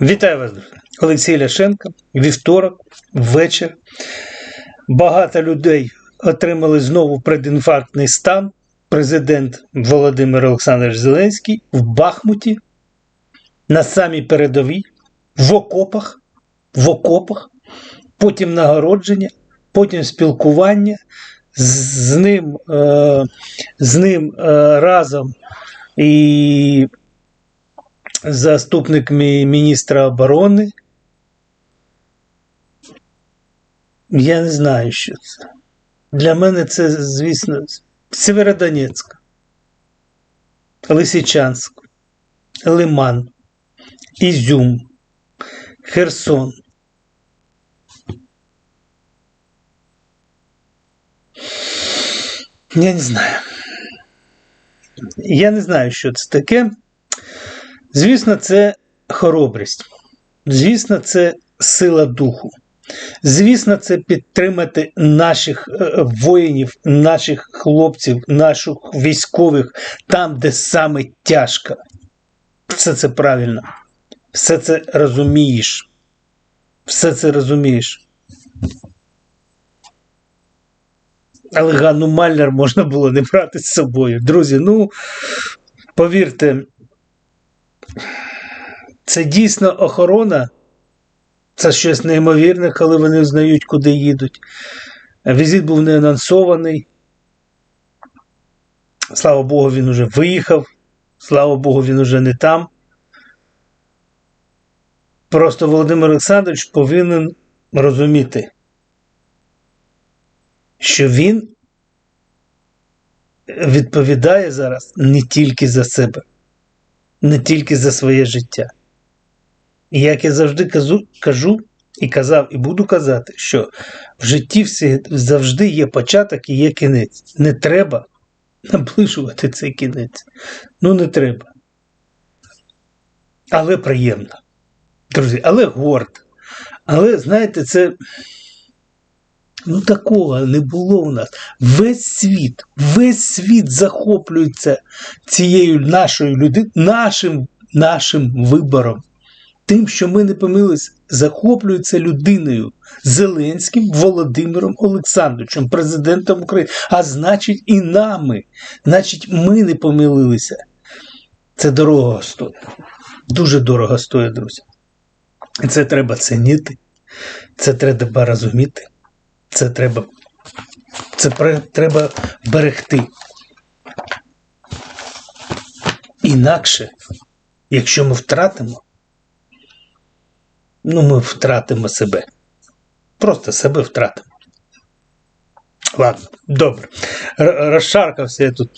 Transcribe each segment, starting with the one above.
Вітаю вас, друзі. Олексій Ляшенко. Вівторок, вечір. Багато людей отримали знову предінфарктний стан. Президент Володимир Олександрович Зеленський в Бахмуті, на самій передовій, в окопах, в окопах, потім нагородження, потім спілкування. З, ним, е, з ним е, разом і заступник мі- міністра оборони. Я не знаю, що це. Для мене це, звісно, Северодонецьк, Лисичанськ, Лиман, Ізюм, Херсон. Я не знаю. Я не знаю, що це таке. Звісно, це хоробрість. Звісно, це сила духу. Звісно, це підтримати наших е, воїнів, наших хлопців, наших військових там, де саме тяжко. Все це правильно. Все це розумієш. Все це розумієш. Але Ганну Мальнер можна було не брати з собою. Друзі, ну повірте, це дійсно охорона. Це щось неймовірне, коли вони знають, куди їдуть. Візит був не анонсований. Слава Богу, він уже виїхав. Слава Богу, він уже не там. Просто Володимир Олександрович повинен розуміти, що він відповідає зараз не тільки за себе, не тільки за своє життя. І як я завжди кажу, кажу і казав, і буду казати, що в житті всі, завжди є початок і є кінець. Не треба наближувати цей кінець. Ну, не треба. Але приємно. Друзі, але гордо. Але, знаєте, це. Ну, такого не було у нас. Весь світ, весь світ захоплюється цією нашою людиною, нашим, нашим вибором тим, що ми не помилились, захоплюється людиною Зеленським Володимиром Олександровичем, президентом України. А значить, і нами. Значить, ми не помилилися. Це дорого стоїть. Дуже дорого стоїть, друзі. Це треба цінити, це треба розуміти, це треба, це треба берегти. Інакше, якщо ми втратимо, ну ми втратимо себе. Просто себе втратимо. Ладно, добре. Розшаркався я тут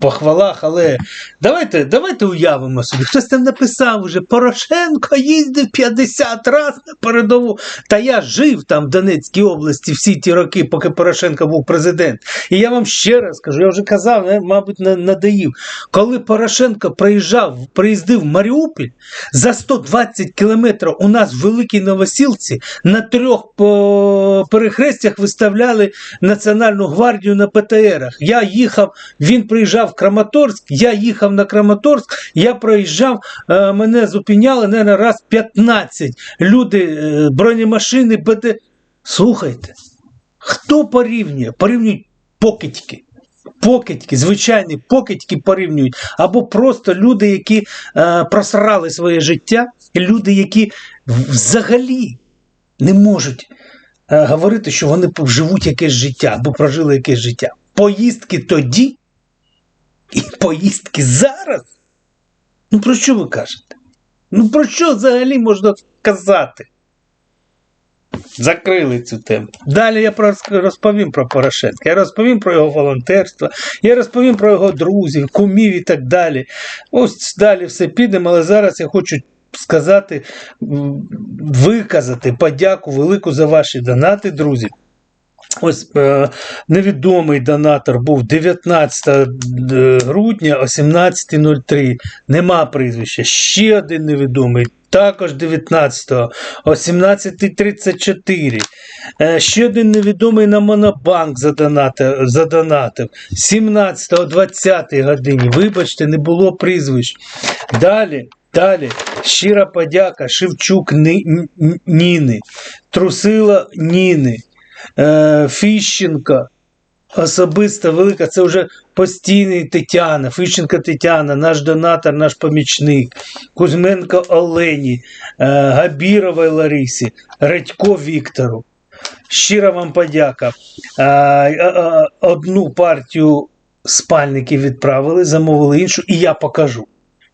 по хвалах, але давайте, давайте уявимо собі. Хтось там написав уже, Порошенко їздив 50 разів на передову. Та я жив там в Донецькій області всі ті роки, поки Порошенко був президент. І я вам ще раз кажу, я вже казав, не, мабуть, на- надоїв. Коли Порошенко приїжджав, приїздив в Маріуполь, за 120 кілометрів у нас в Великій Новосілці на трьох перехрестях виставляли Національну гвардію на ПТРах. Я їхав, він приїжджав в Краматорськ, я їхав на Краматорськ, я проїжджав, е, мене зупиняли, наверное, раз 15. Люди, е, бронемашини, БТ. Слухайте, хто порівнює? Порівнюють покидьки. Покидьки, звичайні покидьки порівнюють, або просто люди, які е, просрали своє життя, люди, які взагалі не можуть говорити, що вони живуть якесь життя або прожили якесь життя. Поїздки тоді і поїздки зараз. Ну про що ви кажете? Ну про що взагалі можна казати? Закрили цю тему. Далі я розповім про Порошенка, я розповім про його волонтерство, я розповім про його друзів, кумів і так далі. Ось далі все підемо, але зараз я хочу сказати, виказати подяку велику за ваші донати, друзі. Ось е, невідомий донатор був 19 грудня о 17.03. Нема прізвища. Ще один невідомий. Також 19 о 17.34. Е, ще один невідомий на Монобанк задонатив, задонатив. 17 о 20 годині. Вибачте, не було прізвищ. Далі. Далі щира подяка Шевчук Ни- Ніни, Трусила Ніни, е, Фіщенка. Особиста велика, це вже постійний Тетяна, Фіщенка Тетяна, наш донатор, наш помічник, Кузьменко Олені, е, Габіровій Ларисі, Редько Віктору. Щира вам подяка. Е, Одну партію спальників відправили, замовили іншу, і я покажу.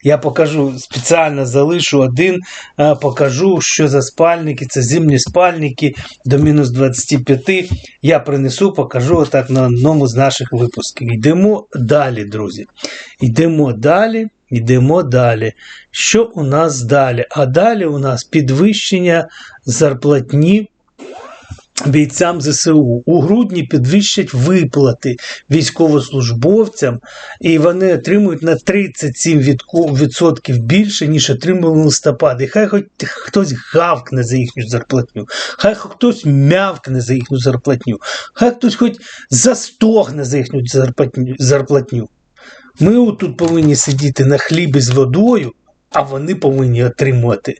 Я покажу, спеціально залишу один, е, покажу, що за спальники, це зимні спальники до мінус 25. Я принесу, покажу отак на одному з наших випусків. Йдемо далі, друзі. Йдемо далі, йдемо далі. Що у нас далі? А далі у нас підвищення зарплатні бійцям ЗСУ. У грудні підвищать виплати військовослужбовцям, і вони отримують на 37% більше, ніж отримали в листопаді. Хай хоч хтось гавкне за їхню зарплатню, хай хтось мявкне за їхню зарплатню, хай хтось хоч застогне за їхню зарплатню. Ми тут повинні сидіти на хлібі з водою, а вони повинні отримувати.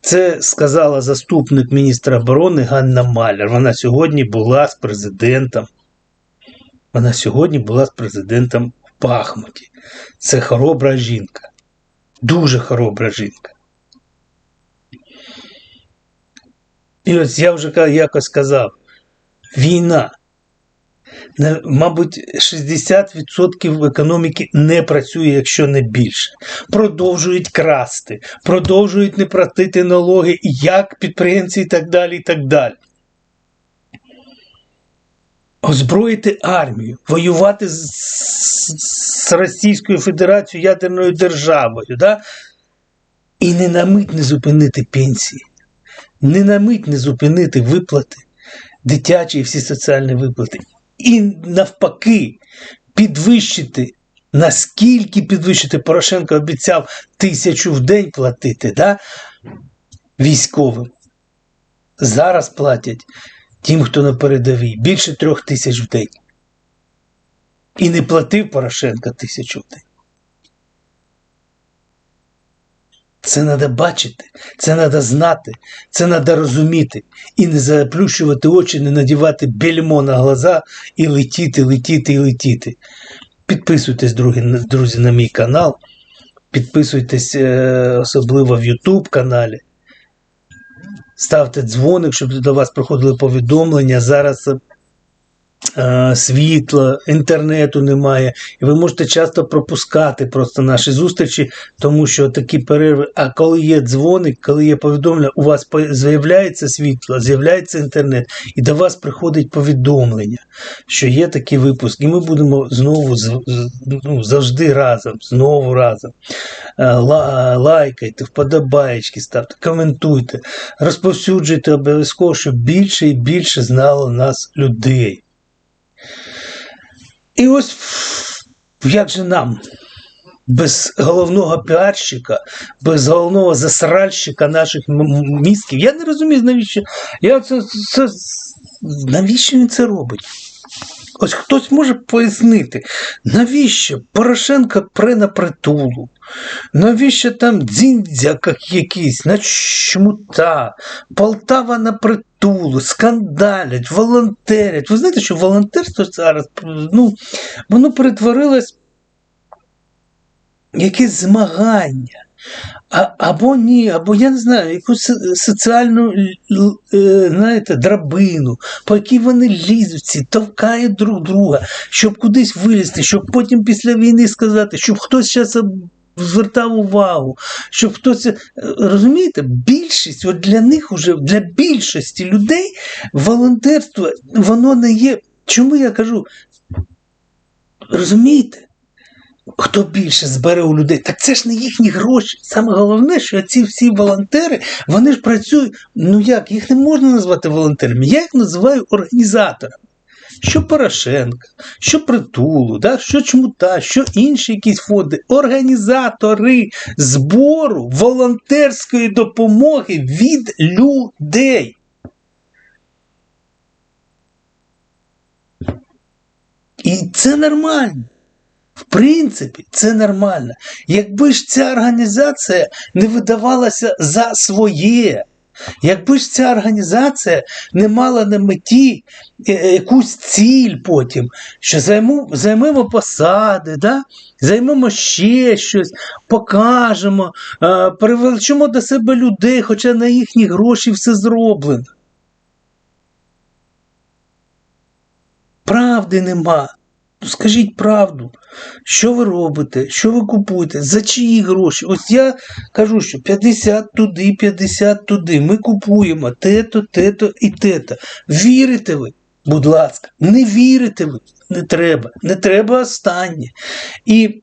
Це сказала заступник міністра оборони Ганна Маляр. Вона сьогодні була з президентом. Вона сьогодні була з президентом в Бахмуті. Це хоробра жінка. Дуже хоробра жінка. І ось я вже якось сказав: війна. Мабуть, 60% економіки не працює, якщо не більше. Продовжують красти, продовжують не платити налоги, як підприємці і так далі. і так далі. Озброїти армію, воювати з, з Російською Федерацією ядерною державою, да? і не на мить не зупинити пенсії, не на мить не зупинити виплати, дитячі і всі соціальні виплати. І навпаки, підвищити, наскільки підвищити, Порошенко обіцяв тисячу в день платити да? військовим. Зараз платять тим, хто на передовій, більше трьох тисяч в день. І не платив Порошенко тисячу в день. Це треба бачити, це треба знати, це треба розуміти і не заплющувати очі, не надівати бельмо на глаза і летіти, летіти і летіти. Підписуйтесь, друзі, на- мій канал, підписуйтесь е, особливо в YouTube каналі. Ставте дзвоник, щоб до вас приходили повідомлення. Зараз світла, інтернету немає, і ви можете часто пропускати просто наші зустрічі, тому що такі перерви. А коли є дзвоник, коли є повідомлення, у вас з'являється світло, з'являється інтернет, і до вас приходить повідомлення, що є такий випуск, і ми будемо знову ну, завжди разом, знову разом. Е, Лайкайте, вподобаєчки ставте, коментуйте, розповсюджуйте обов'язково, щоб більше і більше знало нас людей. І ось як же нам без головного піарщика, без головного засральщика наших мізків. Я не розумію, навіщо. Я це, це, навіщо він це робить? Ось хтось може пояснити, навіщо Порошенко пре на притулу? Навіщо там дзіндзя як якийсь, на чмута, Полтава на притулу, скандалять, волонтерять. Ви знаєте, що волонтерство зараз ну, воно перетворилось в якесь змагання. А, або ні, або я не знаю, якусь соціальну е, знаєте, драбину, по якій вони лізуть, товкають друг друга, щоб кудись вилізти, щоб потім після війни сказати, щоб хтось зараз звертав увагу, щоб хтось. е, Розумієте, більшість, от для них уже, для більшості людей волонтерство, воно не є. Чому я кажу? Розумієте? Хто більше збере у людей, так це ж не їхні гроші. Саме головне, що ці всі волонтери, вони ж працюють. Ну як, їх не можна назвати волонтерами, я їх називаю організаторами. Що Порошенка, що притулу, да, що чмута, що інші якісь фонди, організатори збору волонтерської допомоги від людей. І це нормально. Принципі, це нормально. Якби ж ця організація не видавалася за своє, якби ж ця організація не мала на меті е, е, якусь ціль потім, що займу, займемо посади, да? займемо ще щось, покажемо, е, привеличимо до себе людей, хоча на їхні гроші все зроблено. Правди нема. Скажіть правду, що ви робите, що ви купуєте, за чиї гроші? Ось я кажу, що 50 туди, 50 туди. Ми купуємо те-то, те-то і те-то. Вірите ви, будь ласка, не вірите ви, не треба, не треба останнє. І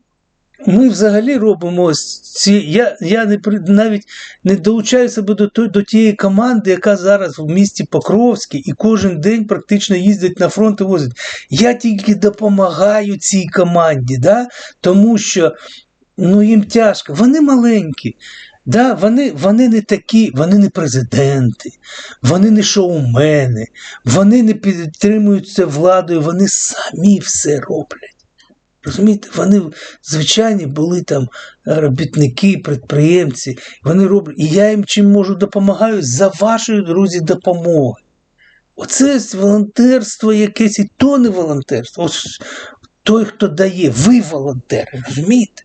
ми взагалі робимо ці. Я, я не навіть не долучаю себе до, той- до тієї команди, яка зараз в місті Покровській і кожен день практично їздить на фронт і возить. Я тільки допомагаю цій команді, да? тому що ну, їм тяжко. Вони маленькі. Да, вони, вони не такі, вони не президенти, вони не шоумени, вони не підтримуються владою, вони самі все роблять. Розумієте, вони звичайні були там робітники, підприємці, вони роблять. І я їм чим можу допомагаю за вашою, друзі, допомоги. Оце волонтерство якесь, і то не волонтерство. Ось той, хто дає, ви волонтери, розумієте?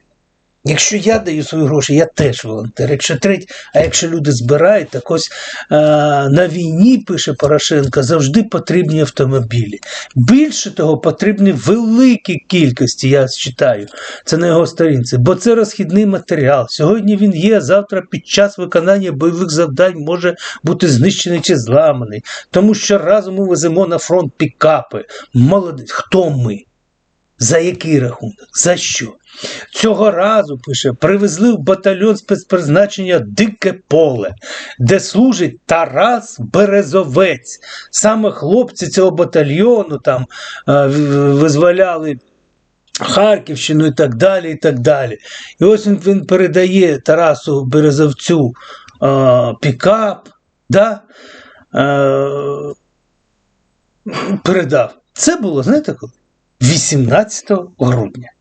Якщо я даю свої гроші, я теж волонтер. Якщо треть, а якщо люди збирають, так ось е, на війні, пише Порошенко, завжди потрібні автомобілі. Більше того, потрібні великі кількості, я читаю. Це на його сторінці, бо це розхідний матеріал. Сьогодні він є, завтра під час виконання бойових завдань може бути знищений чи зламаний. Тому що разом ми веземо на фронт пікапи. Молодець, хто ми? За який рахунок? За що? Цього разу, пише, привезли в батальйон спецпризначення Дике поле, де служить Тарас Березовець. Саме хлопці цього батальйону там е, визволяли Харківщину і так далі. І так далі. І ось він, він передає Тарасу Березовцю е, пікап. Да? Е, передав. Це було, знаєте коли? 18 грудня.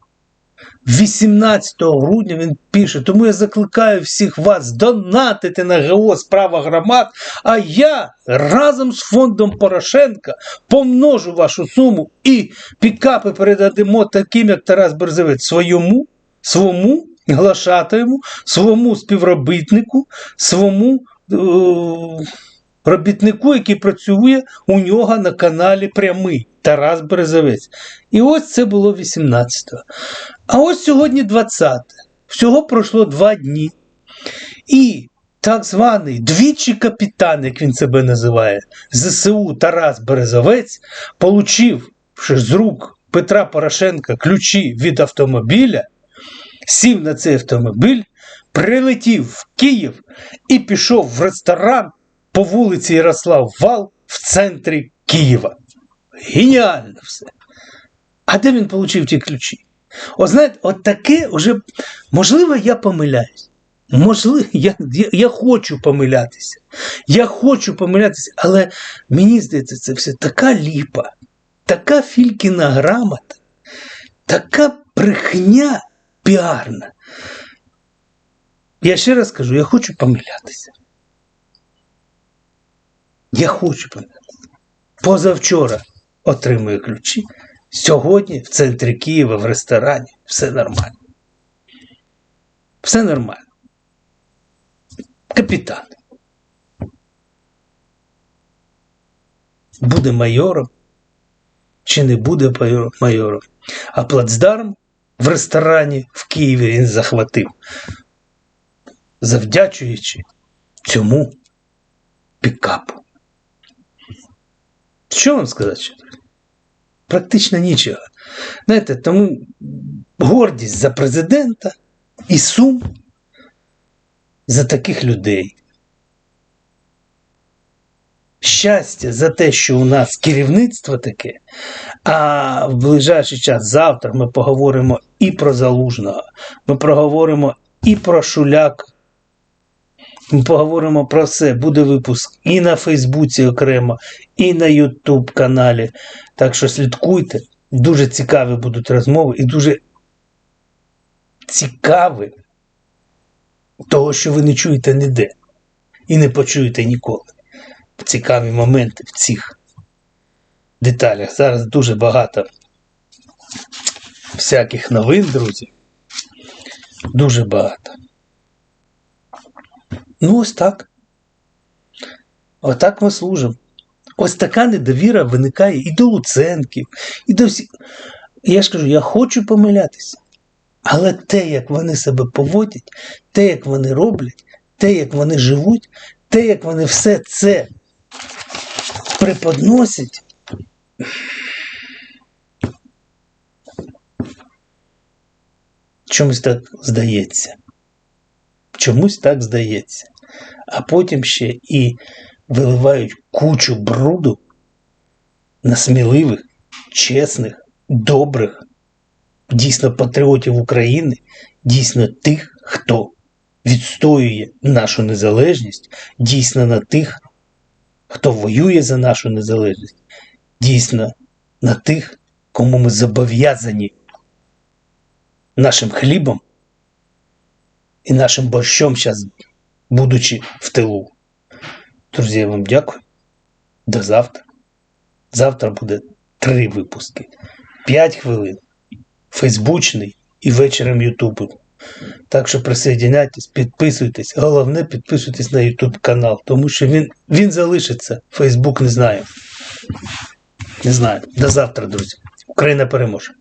18 грудня він пише, тому я закликаю всіх вас донатити на ГО справа громад, а я разом з фондом Порошенка помножу вашу суму і пікапи передадимо таким, як Тарас Берзевець, своєму, свому глашатаєму, своєму співробітнику, своєму е- робітнику, який працює у нього на каналі Прямий Тарас Березовець. І ось це було 18-го. А ось сьогодні 20. Всього пройшло два дні. І так званий двічі капітан, як він себе називає, ЗСУ Тарас Березовець, получив з рук Петра Порошенка ключі від автомобіля, сів на цей автомобіль, прилетів в Київ і пішов в ресторан по вулиці Ярослав Вал в центрі Києва. Геніально все. А де він отримав ті ключі? О, знаєте, от таке вже, можливо, я помиляюсь. Можливо, я, я, я хочу помилятися. Я хочу помилятися, але мені здається, це все така ліпа, така фількіна грамота, така брехня піарна. Я ще раз кажу, я хочу помилятися. Я хочу. Позавчора отримую ключі. Сьогодні в центрі Києва в ресторані все нормально. Все нормально. Капітан. Буде майором чи не буде майором. А плацдарм в ресторані в Києві він захватив, завдячуючи цьому пікапу. Що вам сказати? Практично нічого. Знаєте, тому гордість за президента і сум за таких людей. Щастя за те, що у нас керівництво таке, а в ближайший час завтра ми поговоримо і про Залужного, ми поговоримо і про Шуляк. Поговоримо про все. Буде випуск і на Фейсбуці окремо, і на Ютуб каналі. Так що слідкуйте. Дуже цікаві будуть розмови і дуже цікаве того, що ви не чуєте ніде і не почуєте ніколи. Цікаві моменти в цих деталях. Зараз дуже багато всяких новин, друзі. Дуже багато. Ну, ось так. Отак ми служимо. Ось така недовіра виникає і до Луценків, і до всіх. Я ж кажу, я хочу помилятися. Але те, як вони себе поводять, те, як вони роблять, те, як вони живуть, те, як вони все це преподносять. Чомусь так здається. Чомусь так здається. А потім ще і виливають кучу бруду на сміливих, чесних, добрих, дійсно патріотів України, дійсно тих, хто відстоює нашу незалежність, дійсно на тих, хто воює за нашу незалежність, дійсно на тих, кому ми зобов'язані нашим хлібом і нашим борщом зараз, будучи в тилу. Друзі, я вам дякую. До завтра. Завтра буде три випуски. П'ять хвилин. Фейсбучний і вечором Ютубу. Так що присоединяйтесь, підписуйтесь. Головне, підписуйтесь на YouTube канал, тому що він, він залишиться. Фейсбук не знаю. Не знаю. До завтра, друзі. Україна переможе.